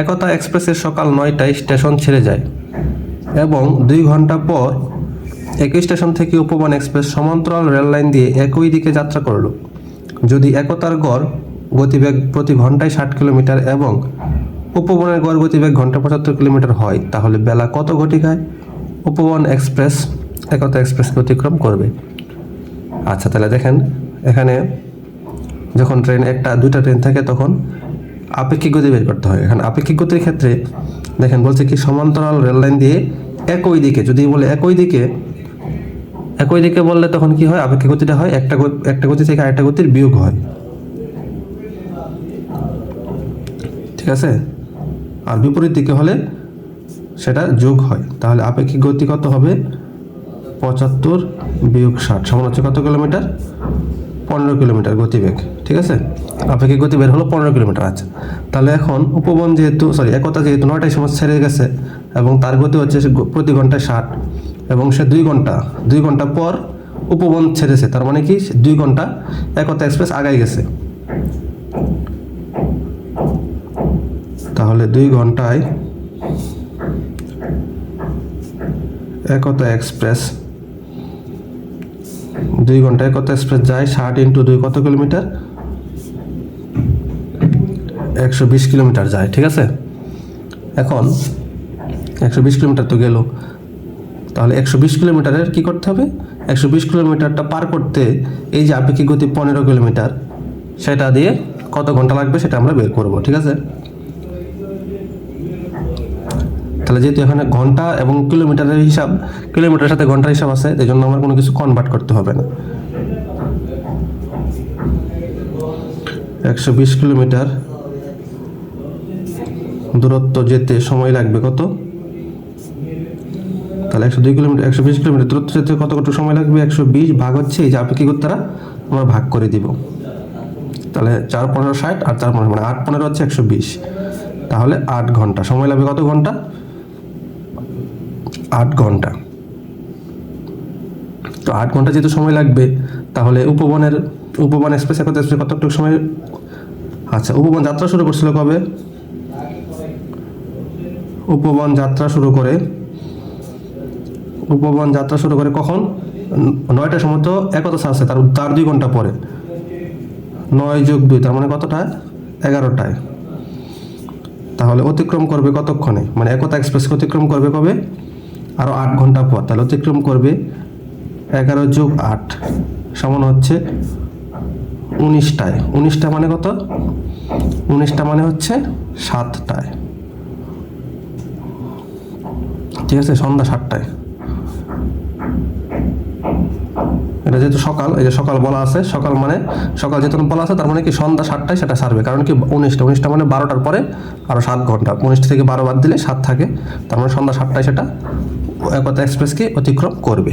একতা এক্সপ্রেসের সকাল নয়টায় স্টেশন ছেড়ে যায় এবং দুই ঘণ্টা পর একই স্টেশন থেকে উপবন এক্সপ্রেস সমান্তরাল রেল লাইন দিয়ে একই দিকে যাত্রা করল। যদি একতার গড় গতিবেগ প্রতি ঘন্টায় ষাট কিলোমিটার এবং উপবনের গড় গতিবেগ ঘণ্টা পঁচাত্তর কিলোমিটার হয়, তাহলে বেলা কত ঘটিকায় উপবন এক্সপ্রেস একতা এক্সপ্রেসকে অতিক্রম করবে? আচ্ছা তাহলে দেখেন, এখানে যখন ট্রেন একটা, দুইটা ট্রেন থাকে, তখন আপেক্ষিক গতি বের করতে হয়। এখানে আপেক্ষিক গতির ক্ষেত্রে দেখেন, বলছে কি, সমান্তরাল রেল লাইন দিয়ে একই দিকে, যদি বলে একই দিকে একই দিকে বললে তখন কি হয়? আপেক্ষিক গতিটা হয়, একটা একটা গতি থেকে আরেকটা গতির বিয়োগ হয়। ঠিক আছে? আর বিপরীত দিকে হলে সেটা যোগ হয়। তাহলে আপেক্ষিক গতি কত হবে? পঁচাত্তর বিয়োগ ষাট। সমান হচ্ছে কত কিলোমিটার? পনেরো কিলোমিটার গতিবেগ, ঠিক আছে? আপেক্ষিক গতিবেগ হলো পনেরো কিলোমিটার? আছে তাহলে এখন উপবন যেহেতু সরি একতা যেহেতু নয়টায় সময় ছেড়ে গেছে এবং তার গতি হচ্ছে প্রতি ঘন্টায় ষাট এবং সে দুই ঘণ্টা দুই ঘণ্টা পর উপবন ছেড়েছে, তার মানে কি দুই ঘণ্টা একতা এক্সপ্রেস আগাই গেছে। তাহলে দুই ঘন্টায় একতা এক্সপ্রেস দুই ঘন্টায় কত এক্সপ্রেস যায়? ষাট ইন্টু দুই কত কিলোমিটার? একশো বিশ কিলোমিটার যায়, ঠিক আছে? এখন একশো বিশ কিলোমিটার তো গেল। তাহলে একশো বিশ কিলোমিটারের কী করতে হবে? একশো বিশ কিলোমিটারটা পার করতে এই যে আপেক্ষিক গতি পনেরো কিলোমিটার, সেটা দিয়ে কত ঘণ্টা লাগবে সেটা আমরা বের করব, ঠিক আছে? তাহলে যেহেতু এখানে ঘণ্টা এবং কিলোমিটারের হিসাব, কিলোমিটারের সাথে ঘণ্টার হিসাব আছে এই জন্য আমার কোনো কিছু কনভার্ট করতে হবে না। একশো বিশ কিলোমিটার দূরত্ব যেতে সময় লাগবে কত? তাহলে একশো দুই কিলোমিটার, একশো বিশ কিলোমিটার দূরত্ব যেতে কত কত সময় লাগবে? একশো বিশ ভাগ হচ্ছে এই যে আপেক্ষিক উত্তরা আমরা ভাগ করে দিব। তাহলে চার পনেরো ষাট আর চার পনেরো মানে আট পনেরো হচ্ছে একশো বিশ। তাহলে আট ঘণ্টা। সময় লাগবে কত ঘণ্টা? আট ঘণ্টা। তো আট ঘণ্টা যেহেতু সময় লাগবে, তাহলে উপবনের, উপবন এক্সপ্রেস একতা এক্সপ্রেস কতটুকু সময়? আচ্ছা উপবন যাত্রা শুরু করছিল কবে? উপবন যাত্রা শুরু করে, উপবন যাত্রা শুরু করে কখন? নয়টার সময় তো একতা আছে, তার তার দুই ঘণ্টা পরে। নয় যোগ দুই, তার মানে কতটা? এগারোটায়। তাহলে অতিক্রম করবে কতক্ষণে? মানে একতা এক্সপ্রেস অতিক্রম করবে কবে? আরও আট ঘণ্টা পর। তাহলে অতিক্রম করবে এগারো যোগ আট সমান হচ্ছে উনিশটায়। উনিশটা মানে কত? উনিশটা মানে হচ্ছে সাতটায়। ঠিক আছে? সন্ধ্যা সাতটায়। এটা যেহেতু সকাল, এই যে সকাল বলা আছে, সকাল মানে সকাল যেহেতু বলা আছে, তার মানে কি সন্ধ্যা সাতটায় সেটা সারবে। কারণ কি উনিশটা উনিশটা মানে বারোটার পরে আরও সাত ঘণ্টা। উনিশটা থেকে বারো বাদ দিলে সাত থাকে। তার মানে সন্ধ্যা সাতটায় সেটা একতা এক্সপ্রেসকে অতিক্রম করবে।